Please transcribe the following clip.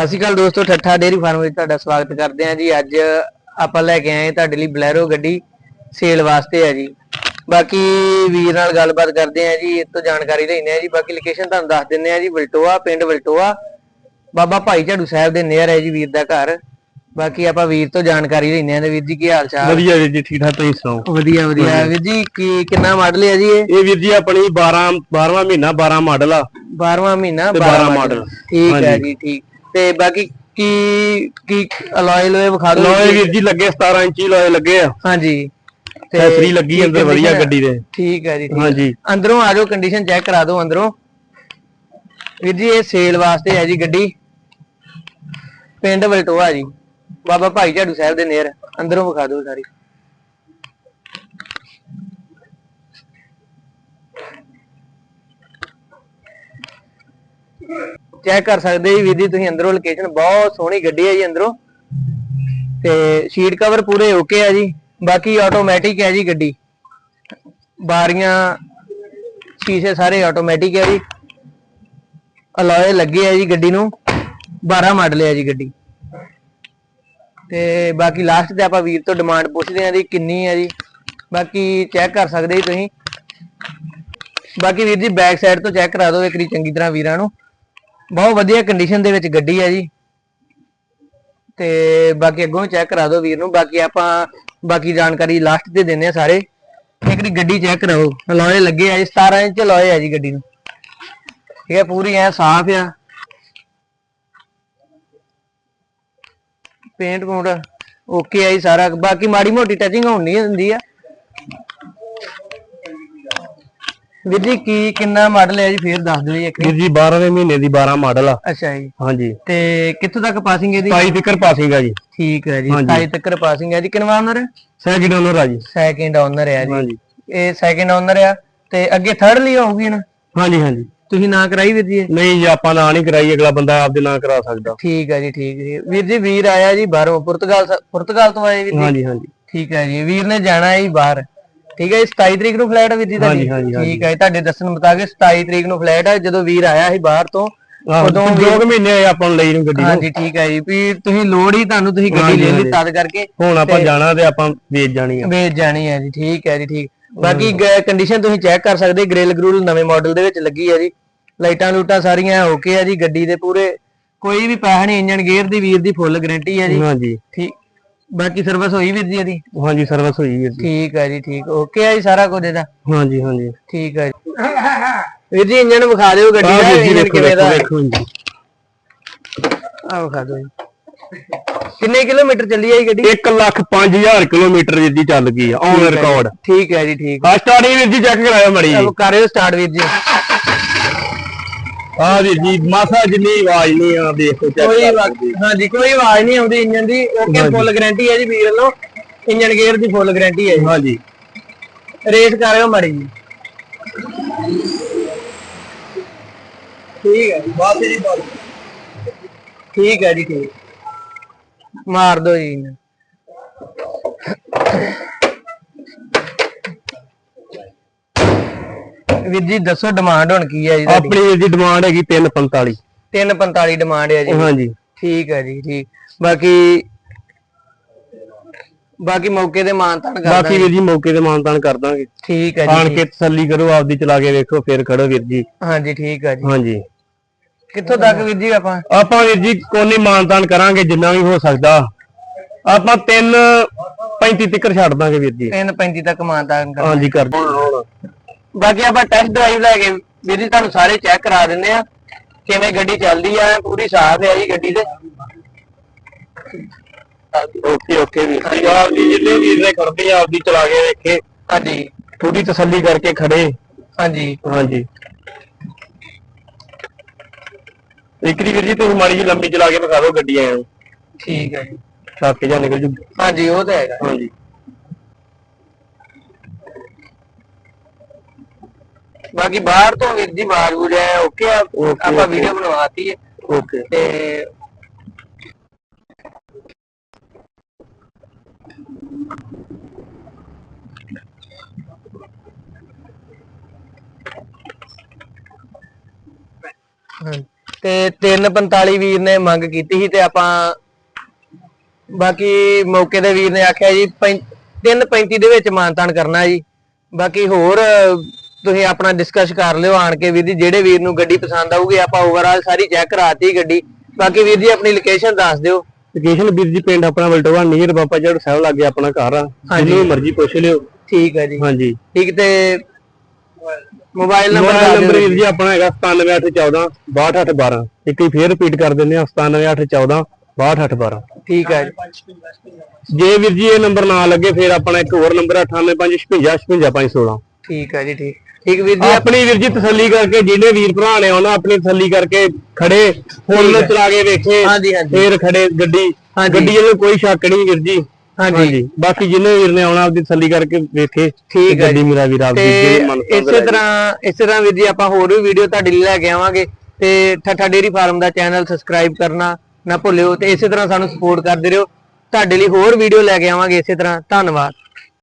ਸਤਿ ਸ਼੍ਰੀ ਅਕਾਲ ਦੋਸਤੋ ਠੱਠਾ dairy farm ਵਿੱਚ ਤੁਹਾਡਾ ਸਵਾਗਤ ਕਰਦੇ ਹਾਂ ਜੀ। ਅੱਜ ਆਪਾਂ ਲੈ ਕੇ ਆਏ ਤੁਹਾਡੇ ਲਈ ਬਲੈਰੋ ਗੱਡੀ ਸੇਲ ਵਾਸਤੇ ਹੈ ਜੀ। ਬਾਕੀ ਵੀਰ ਨਾਲ ਗੱਲਬਾਤ ਕਰਦੇ ਹਾਂ ਜੀ ਇਹ ਤੋਂ ਜਾਣਕਾਰੀ ਲੈਣੇ ਆ ਜੀ। ਬਾਕੀ ਲੋਕੇਸ਼ਨ ਤੁਹਾਨੂੰ ਦੱਸ ਦਿੰਦੇ ਆ ਜੀ ਵਲਟੋਆ ਪਿੰਡ ਵਲਟੋਆ। ਬਾਬਾ ਭਾਈ ਝਾੜੂ ਸਾਹਿਬ ਦੇ ਨੇਅਰ ਹੈ ਜੀ ਵੀਰ ਦਾ ਘਰ। ਬਾਕੀ ਆਪਾਂ ਵੀਰ ਤੋਂ ਜਾਣਕਾਰੀ ਲੈਣੇ ਆ ਵੀਰ ਜੀ ਕੀ ਹਾਲ ਚਾਲ? ਵਧੀਆ ਵੀਰ ਜੀ ਠੀਕ ਠਾਕ ਤੁਸੀਂ ਸੁਣਾਓ? ਵਧੀਆ ਵਧੀਆ। ਵੀਰ ਜੀ ਕੀ ਕਿੰਨਾ ਮਾਡਲ ਹੈ ਜੀ ਇਹ? ਇਹ ਵੀਰ ਜੀ ਆਪਣੀ 12 12ਵਾਂ ਮਹੀਨਾ 12 ਮਾਡਲ ਆ। 12ਵਾਂ ਮਹੀਨਾ ਤੇ 12 12 ਮਾਡਲ। ਠੀਕ ਹੈ। ਜੀ ਠੀਕ। ਤੇ ਬਾਕੀ ਕੀ ਕੀ ਅਲੋਏ ਲੋਏ ਵਿਖਾ ਦਿਓ ਲੋਏ ਵੀਰ ਜੀ ਲੱਗੇ 17 ਇੰਚੀ ਲੋਏ ਲੱਗੇ ਆ। ਹਾਂਜੀ। ਫੈਸਰੀ ਲੱਗੀ ਕੀ ਅੰਦਰ ਵਧੀਆ ਗੱਡੀ ਦੇ। ਠੀਕ ਹੈ ਜੀ ਹਾਂਜੀ। ਅੰਦਰੋਂ ਆ ਜਾਓ ਕੰਡੀਸ਼ਨ ਚੈੱਕ ਕਰਾ ਦਿਓ ਅੰਦਰੋਂ। ਵੀਰ ਜੀ ਇਹ ਸੇਲ ਵਾਸਤੇ ਹੈ ਜੀ ਗੱਡੀ। ਪਿੰਡ ਵਲਟੋਆ ਜੀ। ਬਾਬਾ ਭਾਈ ਝਾੜੂ ਸਾਹਿਬ ਦੇ ਨੇਰ। ਅੰਦਰੋਂ ਵਿਖਾ ਦਿਓ ਸਾਰੀ। ਚੈੱਕ ਕਰ ਸਕਦੇ ਜੀ ਵੀਰ ਤੁਸੀਂ ਅੰਦਰੋਂ ਲੋਕੇਸ਼ਨ ਬਹੁਤ ਸੋਹਣੀ ਗੱਡੀ ਹੈ ਜੀ ਅੰਦਰੋਂ। ਤੇ ਸ਼ੀਟ ਕਵਰ ਪੂਰੇ ਓਕੇ ਆ ਜੀ, ਬਾਕੀ ਆਟੋਮੈਟਿਕ ਹੈ ਜੀ ਗੱਡੀ। ਬਾਰੀਆਂ, ਸ਼ੀਸ਼ੇ ਸਾਰੇ ਆਟੋਮੈਟਿਕ ਹੈ ਜੀ। ਅਲੋਏ ਲੱਗੇ ਆ ਜੀ ਗੱਡੀ ਨੂੰ 12 ਮਾਡਲ ਹੈ ਜੀ ਗੱਡੀ। ਤੇ ਬਾਕੀ ਲਾਸਟ ਤੇ ਆਪਾਂ ਵੀਰ ਤੋਂ ਡਿਮਾਂਡ ਪੁੱਛਦੇ ਆਂ ਜੀ, ਕਿੰਨੀ ਹੈ ਜੀ। ਬਾਕੀ ਚੈੱਕ ਕਰ ਸਕਦੇ ਜੀ ਤੁਸੀਂ। ਬਾਕੀ ਵੀਰ ਜੀ ਬੈਕ ਸਾਈਡ ਤੋਂ ਚੈੱਕ ਕਰਾ ਦਿਓ ਇੱਕ ਵਾਰੀ ਚੰਗੀ ਤਰ੍ਹਾਂ ਵੀਰਾਂ ਨੂੰ। ਬਹੁਤ ਵਧੀਆ ਕੰਡੀਸ਼ਨ ਦੇ ਵਿੱਚ ਗੱਡੀ ਹੈ ਜੀ। ਤੇ ਬਾਕੀ ਅੱਗੋਂ ਚੈੱਕ ਕਰਾ ਦਿਓ ਵੀਰ ਨੂੰ। ਬਾਕੀ ਆਪਾਂ, ਬਾਕੀ ਜਾਣਕਾਰੀ ਲਾਸਟ ਤੇ ਦਿੰਦੇ ਆ ਸਾਰੇ। ਇੱਕ ਵਾਰੀ ਗੱਡੀ ਚੈੱਕ ਕਰਾਓ। ਅਲੋਏ ਲੱਗੇ ਆ ਜੀ 17 ਇੰਚ ਅਲੋਏ ਆ ਜੀ ਗੱਡੀ ਨੂੰ। ਠੀਕ ਹੈ ਪੂਰੀ ਐ ਸਾਫ਼ ਆ। ਪੇਂਟ ਪੂੰਟ ਓਕੇ ਆ ਜੀ ਸਾਰਾ। ਬਾਕੀ ਮਾੜੀ ਮੋਟੀ ਟਚਿੰਗ ਹੋਣੀ ਹੁੰਦੀ ਆ। ਵੀਰ ਜੀ ਕੀ ਕਿੰਨਾ ਮਾਡਲ ਹੈ ਜੀ? ਫੇਰ ਦੱਸ ਦਿਓ ਜੀ ਇੱਕ ਵਾਰੀ। ਜੀ 12ਵੇਂ ਮਹੀਨੇ ਦੀ 12 ਮਾਡਲ ਆ। ਅੱਛਾ ਜੀ। ਹਾਂਜੀ। ਤੇ ਕਿੱਥੋਂ ਤੱਕ ਪਾਸਿੰਗ ਇਹਦੀ? 27 ਤੱਕ ਪਾਸਿੰਗ ਆ ਜੀ। ਠੀਕ ਹੈ ਜੀ ਹਾਂਜੀ। 27 ਤੱਕ ਪਾਸਿੰਗ ਹੈ ਜੀ। ਕਿੰਨਵਾ ਓਨਰ ਸੈਕਿੰਡ ਓਨਰ ਆ ਜੀ। ਸੈਕਿੰਡ ਓਨਰ ਹੈ ਜੀ। ਇਹ ਸੈਕਿੰਡ ਓਨਰ ਆ ਤੇ ਅੱਗੇ ਥਰਡ ਲਈ ਹੋਊਗੀ ਨਾ? ਹਾਂਜੀ ਹਾਂਜੀ। ਤੁਸੀਂ ਨਾ ਕਰਾਈ ਵੀਰ ਜੀ? ਨਹੀਂ ਜੀ ਆਪਾਂ ਨਾਂ ਨਹੀਂ ਕਰਾਈ ਅਗਲਾ ਬੰਦਾ ਆਪਦੇ ਨਾਂ ਕਰਾ ਸਕਦਾ। ਠੀਕ ਹੈ ਜੀ ਠੀਕ ਜੀ। ਵੀਰ ਜੀ ਵੀਰ ਆਇਆ ਜੀ ਬਾਹਰੋਂ। ਪੁਰਤਗਾਲ ਪੁਰਤਗਾਲ ਤੋਂ ਆਏ ਵੀਰ ਜੀ? ਹਾਂਜੀ ਹਾਂਜੀ। ਠੀਕ ਹੈ ਜੀ। ਵੀਰ ਨੇ ਜਾਣਾ ਹੈ ਜੀ ਬਾਹਰ। ਠੀਕ ਹੈ ਜੀ 27 ਤਰੀਕ ਨੂੰ ਫਲਾਈਟ ਵੀਰ ਜੀ ਹਾਂਜੀ, ਹਾਂਜੀ, ਠੀਕ ਹੈ ਤੁਹਾਡੇ ਦੱਸਣ ਮੁਤਾਬਿਕ 27 ਤਰੀਕ ਨੂੰ ਫਲਾਈਟ ਹੈ ਜਦੋਂ ਵੀਰ ਆਇਆ ਸੀ ਬਾਹਰ ਤੋਂ ਉਦੋਂ ਦੋ ਕੁ ਮਹੀਨੇ ਹੋਏ ਆਪਾਂ ਨੂੰ ਲਈ ਨੂੰ ਗੱਡੀ ਨੂੰ। ਹਾਂਜੀ ਠੀਕ ਹੈ ਜੀ ਵੀ ਤੁਸੀਂ ਲੋੜ ਹੀ ਤੁਹਾਨੂੰ ਤੁਸੀਂ ਗੱਡੀ ਲੈ ਲਈ ਤਦ ਕਰਕੇ ਹੁਣ ਆਪਾਂ ਜਾਣਾ ਤੇ ਆਪਾਂ ਵੇਚ ਜਾਣੀ ਆ। ਵੇਚ ਜਾਣੀ ਹੈ ਜੀ ਠੀਕ ਹੈ ਜੀ ਠੀਕ। ਬਾਕੀ ਕੰਡੀਸ਼ਨ ਤੁਸੀਂ ਚੈੱਕ ਕਰ ਸਕਦੇ ਗ੍ਰਿਲ ਗਰੂਲ ਨਵੇਂ ਮਾਡਲ ਦੇ ਵਿੱਚ ਲੱਗੀ ਹੈ ਜੀ। ਲਾਈਟਾਂ ਲੂਟਾਂ ਸਾਰੀਆਂ ਓਕੇ ਆ ਜੀ ਗੱਡੀ ਦੇ ਪੂਰੇ। ਕੋਈ ਵੀ ਪੈਸਾ ਨਹੀਂ ਇੰਜਨ ਗੇਅਰ ਦੀ ਵੀਰ ਦੀ ਫੁੱਲ ਗਾਰੰਟੀ ਹੈ ਜੀ। ਹਾਂਜੀ। ਠੀਕ ਬਾਕੀ ਸਰਵਿਸ ਹੋਈ ਵੀਰ ਜੀ ਇਹਦੀ? ਹਾਂਜੀ ਸਰਵਿਸ ਹੋਈ ਵੀਰ ਜੀ। ਠੀਕ ਹੈ ਜੀ ਠੀਕ। ਓਕੇ ਆ ਜੀ ਸਾਰਾ ਕੁਝ ਇਹਦਾ? ਹਾਂਜੀ ਹਾਂਜੀ। ਠੀਕ ਹੈ ਜੀ ਵੀਰ ਜੀ ਇੰਜਨ ਵਿਖਾ ਦਿਓ ਗੱਡੀ ਦਾ ਇੰਜਨ ਕਿਵੇਂ ਦਾ ਵੇਖੋ ਜੀ ਆ ਵਿਖਾ ਦਿਓ ਜੀ। ਕਿੰਨੇ ਕਿਲੋਮੀਟਰ ਚੱਲੀ ਹੈ ਇਹ ਗੱਡੀ? 1 ਲੱਖ 5000 ਕਿਲੋਮੀਟਰ ਵੀਰ ਜੀ ਚੱਲ ਗਈ ਆ ਔਨ ਰਿਕਾਰਡ ਠੀਕ ਹੈ ਜੀ ਠੀਕ ਆ। ਸਟਾਰਟਿੰਗ ਵੀਰ ਜੀ ਚੈੱਕ ਕਰਾਇਓ ਮੜੀ ਚਲੋ ਕਰਿਓ ਸਟਾਰਟ ਵੀਰ ਜੀ। ਆ ਵੀਰ ਜੀ ਮਾਸਾ ਜਿੰਨੀ ਆਵਾਜ਼ ਨਹੀਂ ਆ ਦੇਖੋ ਚੈੱਕ ਕੋਈ ਆਵਾਜ਼ ਹਾਂਜੀ ਕੋਈ ਆਵਾਜ਼ ਨਹੀਂ ਆਉਂਦੀ ਇੰਜਨ ਦੀ ਓਕੇ ਫੁੱਲ ਗਾਰੰਟੀ ਹੈ ਜੀ ਵੀਰ ਵੱਲੋਂ। ਇੰਜਨ ਗੇਅਰ ਦੀ ਫੁੱਲ ਗਾਰੰਟੀ ਹੈ ਜੀ। ਹਾਂਜੀ। ਰੇਸ ਕਰਿਓ ਮੜੀ ਜੀ। ਠੀਕ ਹੈ ਜੀ। ਬਾਤ ਜੀ ਬਾਤ ਠੀਕ ਹੈ ਜੀ ਠੀਕ। ਮਾਰ ਦੋ ਜੀ। ਇਹਨੂੰ। ਵੀਰ ਜੀ ਦੱਸੋ ਡਿਮਾਂਡ ਹੁਣ ਕੀ ਹੈ ਜੀ ਤੁਹਾਡੀ? ਆਪਣੀ ਵੀਰ ਜੀ ਡਿਮਾਂਡ ਹੈਗੀ 345 345 ਡਿਮਾਂਡ ਹੈ ਜੀ। ਹਾਂਜੀ। ਠੀਕ ਹੈ ਜੀ ਠੀਕ। ਬਾਕੀ ਬਾਕੀ ਮੌਕੇ ਤੇ ਮਾਨਤਾਨ ਕਰ ਬਾਕੀ ਵੀਰ ਜੀ ਮੌਕੇ ਤੇ ਮਾਨਤਾਨ ਕਰ ਦਾਂਗੇ। ਠੀਕ ਹੈ ਆਣ ਜੀ ਕੇ ਤਸੱਲੀ ਕਰੋ ਆਪਦੀ ਚਲਾ ਕੇ ਵੇਖੋ ਫਿਰ ਖੜੋ ਵੀਰ ਜੀ। ਹਾਂਜੀ ਠੀਕ ਹੈ ਜੀ। ਹਾਂਜੀ। ਕਿੱਥੋਂ ਤੱਕ ਵੀਰ ਜੀ ਆਪਾਂ? ਆਪਾਂ ਵੀਰ ਜੀ ਕੋਨੀ ਮਾਨਤਾਨ ਕਰਾਂਗੇ ਜਿੰਨਾ ਵੀ ਹੋ ਸਕਦਾ। ਆਪਾਂ 3 35 ਤੱਕ ਛੱਡ ਦਾਂਗੇ ਵੀਰ ਜੀ। 335 ਤੱਕ ਮਾਨਤਾਨ ਕਰ ਹਾਂਜੀ ਕਰ ਬਾਕੀ ਆਪਾਂ ਟੈਸਟ ਡਰਾਈਵ ਲੈ ਕੇ ਵੀਰ ਜੀ ਤੁਹਾਨੂੰ ਸਾਰੇ ਚੈੱਕ ਕਰਾ ਦਿੰਦੇ ਆ ਕਿਵੇਂ ਗੱਡੀ ਚੱਲਦੀ ਆ ਪੂਰੀ ਸਾਫ਼ ਹੈ ਜੀ ਗੱਡੀ ਦੇ ਓਕੇ ਓਕੇ ਵੀਰ ਜੀ। ਆਪ ਜੀ ਜਿੰਨੇ ਵੀਰ ਨੇ ਖੜਦੇ ਆ ਆਪਦੀ ਚਲਾ ਕੇ ਵੇਖੇ। ਹਾਂਜੀ। ਥੋੜੀ ਤਸੱਲੀ ਕਰਕੇ ਖੜੇ। ਹਾਂਜੀ। ਹਾਂਜੀ। ਇਕਰੀ ਵੀਰ ਜੀ ਤੁਸੀਂ ਮਾੜੀ ਜੀ ਲੰਬੀ ਚਲਾ ਕੇ ਵਿਖਾ ਦਿਓ ਗੱਡੀ ਆਇਆ ਠੀਕ ਹੈ ਜੀ। ਛੱਕ ਜਾ ਨਿਕਲ ਜੂ। ਹਾਂਜੀ ਉਹ ਤਾਂ ਹੈਗਾ। ਹਾਂਜੀ। ਬਾਕੀ ਬਾਹਰ ਤੋਂ ਵੀਰ ਜੀ ਬਾਹਰ ਹੋ ਜਾਏ ਓਕੇ ਆਪਾਂ. ਵੀਡੀਓ ਬਣਵਾਤੀ ਹੈ। ਓਕੇ ਤੇ ਤੇ 345 ਵੀਰ ਨੇ ਮੰਗ ਕੀਤੀ ਸੀ ਤੇ ਆਪਾਂ ਬਾਕੀ ਮੌਕੇ ਦੇ ਵੀਰ ਨੇ ਆਖਿਆ ਜੀ 335 ਦੇ ਵਿੱਚ ਮਾਨਤਾਨ ਕਰਨਾ ਜੀ। ਬਾਕੀ ਹੋਰ ਤੁਸੀਂ ਆਪਣਾ ਡਿਸਕਸ ਕਰ ਲਿਓ ਆਣ ਕੇ ਵੀਰ ਜੀ ਜਿਹੜੇ ਵੀਰ ਨੂੰ ਗੱਡੀ ਪਸੰਦ ਆਊਗੀ ਆਪਾਂ ਓਵਰਆਲ ਸਾਰੀ ਚੈੱਕ ਕਰਾਤੀ ਗੱਡੀ। ਬਾਕੀ ਵੀਰ ਜੀ ਆਪਣੀ ਲੋਕੇਸ਼ਨ ਦੱਸ ਦਿਓ। ਲੋਕੇਸ਼ਨ ਵੀਰ ਜੀ ਪਿੰਡ ਆਪਣਾ ਵਲਟੋਆ ਨੀਰ ਬਾਬਾ ਜੜ ਸਾਹਿਬ ਲਾਗੇ ਆਪਣਾ ਘਰ ਆ। ਜਿਹਨੂੰ ਮਰਜ਼ੀ ਪੁੱਛ ਲਿਓ। ਠੀਕ ਹੈ ਜੀ। ਹਾਂਜੀ। ਠੀਕ ਤੇ ਮੋਬਾਈਲ ਨੰਬਰ ਮੋਬਾਈਲ ਨੰਬਰ ਵੀਰ ਜੀ ਆਪਣਾ ਹੈਗਾ 97814 62812 ਇੱਕ ਹੀ ਫੇਰ ਰਿਪੀਟ ਕਰ ਦਿੰਦੇ ਆ 97814 62812 ਠੀਕ ਹੈ ਜੀ। ਜੇ ਵੀਰ ਜੀ ਇਹ ਨੰਬਰ ਨਾ ਲੱਗੇ ਫੇਰ ਆਪਣਾ ਇੱਕ ਹੋਰ ਨੰਬਰ 9855565516 ਠੀਕ ਹੈ ਜੀ ਠੀਕ। ਠੀਕ ਵੀਰ ਜੀ ਆਪਣੀ ਵੀਰ ਜੀ ਤਸੱਲੀ ਕਰਕੇ ਜਿਹਨੇ ਵੀਰ ਭਰਾ ਨੇ ਆਉਣਾ ਆਪਣੀ ਤਸੱਲੀ ਕਰਕੇ ਖੜੇ ਫੁੱਲ। ਚਲਾ ਕੇ ਵੇਖੇ ਹਾਂਜੀ, ਹਾਂਜੀ। ਫੇਰ ਖੜੇ ਗੱਡੀ। ਗੱਡੀ ਇਹਨੂੰ ਕੋਈ ਸ਼ੱਕ ਨਹੀਂ ਵੀਰ ਜੀ ਹਾਂਜੀ। ਬਾਕੀ ਜਿਹਨੇ ਵੀਰ ਨੇ ਆਉਣਾ ਆਪਦੀ ਤਸੱਲੀ ਕਰਕੇ ਵੇਖੇ ਠੀਕ ਹੈ ਗੱਡੀ ਮੇਰਾ ਵੀਰ ਜਿਹੜੀ ਮਨਪਸੰਦ ਇਸੇ ਤਰ੍ਹਾਂ ਇਸੇ ਤਰ੍ਹਾਂ ਵੀਰ ਜੀ ਆਪਾਂ ਹੋਰ ਵੀ ਵੀਡੀਓ ਤੁਹਾਡੇ ਲਈ ਲੈ ਕੇ ਆਵਾਂਗੇ ਤੇ ਠੱਠਾ ਡੇਰੀ ਫਾਰਮ ਦਾ ਚੈਨਲ ਸਬਸਕ੍ਰਾਈਬ ਕਰਨਾ ਨਾ ਭੁੱਲਿਓ ਤੇ ਇਸੇ ਤਰ੍ਹਾਂ ਸਾਨੂੰ ਸਪੋਰਟ ਕਰਦੇ ਰਹੋ ਤੁਹਾਡੇ ਲਈ ਹੋਰ ਵੀਡੀਓ ਲੈ ਕੇ ਆਵਾਂਗੇ ਇਸੇ ਤਰ੍ਹਾਂ ਧੰਨਵਾਦ